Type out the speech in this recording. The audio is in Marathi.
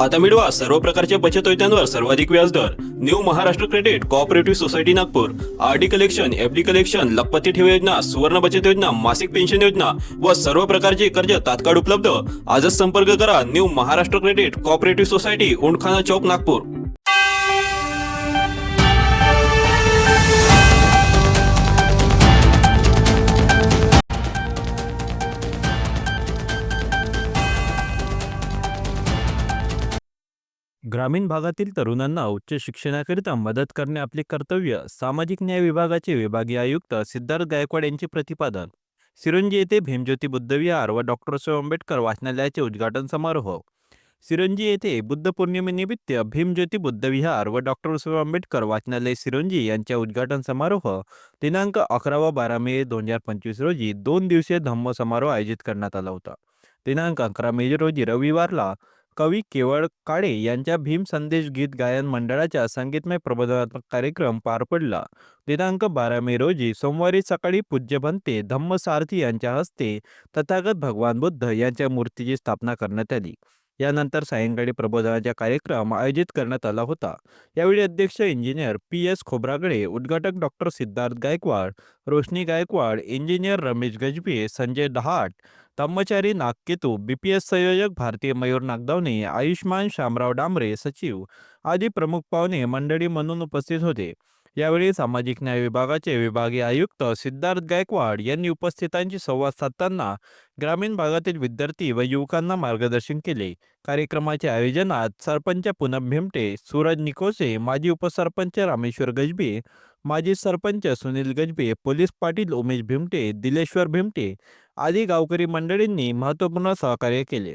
आता मिळवा सर्व प्रकारच्या बचत योजनांवर सर्वाधिक व्याजदर new Maharashtra credit cooperative society Nagpur. RD collection FD collection लखपती ठेव योजना सुवर्ण बचत योजना मासिक पेन्शन योजना व सर्व प्रकारचे कर्ज तात्काळ उपलब्ध. आजच संपर्क करा new Maharashtra credit cooperative society Undkhana चौक नागपूर. ग्रामीण भागातील तरुणांना उच्च शिक्षणाकरिता मदत करणे आपले कर्तव्य सामाजिक न्याय विभागाचे विभागीय आयुक्त सिद्धार्थ गायकवाड यांचे प्रतिपादन. सिरोंजी येथे भीमज्योती बुद्धविहार व डॉक्टर साहेब आंबेडकर वाचनालयाचे उद्घाटन समारोह. सिरोंजी येथे बुद्ध पौर्णिमेनिमित्त भीमज्योती बुद्धविहार व डॉक्टर साहेब आंबेडकर वाचनालय सिरोंजी यांच्या उद्घाटन समारोह दिनांक अकरा व बारा मे दोन हजार पंचवीस रोजी दोन दिवसीय धम्म समारोह आयोजित करण्यात आला होता. दिनांक अकरा मे रोजी रविवारला कवी केवळ काळे यांच्या भीम संदेश गीत गायन मंडळाच्या संगीतमय प्रबोधनात्मक कार्यक्रम पार पडला. दिनांक बारा मे रोजी सोमवारी सकाळी पूज्य भंते धम्मसारथी यांच्या हस्ते तथागत भगवान बुद्ध यांच्या मूर्तीची स्थापना करण्यात आली. यानंतर सायंकाळी प्रबोधनाचा कार्यक्रम आयोजित करण्यात आला होता. यावेळी अध्यक्ष इंजिनियर पी. एस. खोब्रागडे उद्घाटक डॉक्टर सिद्धार्थ गायकवाड रोशनी गायकवाड इंजिनियर रमेश गजबे संजय डहाट तम्मचारी नागकेतू बीपीएस संयोजक भारतीय मयूर नागदावणे आयुष्मान शामराव डांबरे सचिव आदी प्रमुख पाहुणे मंडळी म्हणून उपस्थित होते. यावेळी सामाजिक न्याय विभागाचे विभागीय आयुक्त सिद्धार्थ गायकवाड यांनी उपस्थितांशी संवाद साधताना ग्रामीण भागातील विद्यार्थी व युवकांना मार्गदर्शन केले. कार्यक्रमाच्या आयोजनात सरपंच पूनम भिमटे सूरज निकोसे माजी उपसरपंच रामेश्वर गजबे माजी सरपंच सुनील गजबे पोलीस पाटील उमेश भिमटे दिलेश्वर भिमटे आदी गावकरी मंडळींनी महत्त्वपूर्ण सहकार्य केले.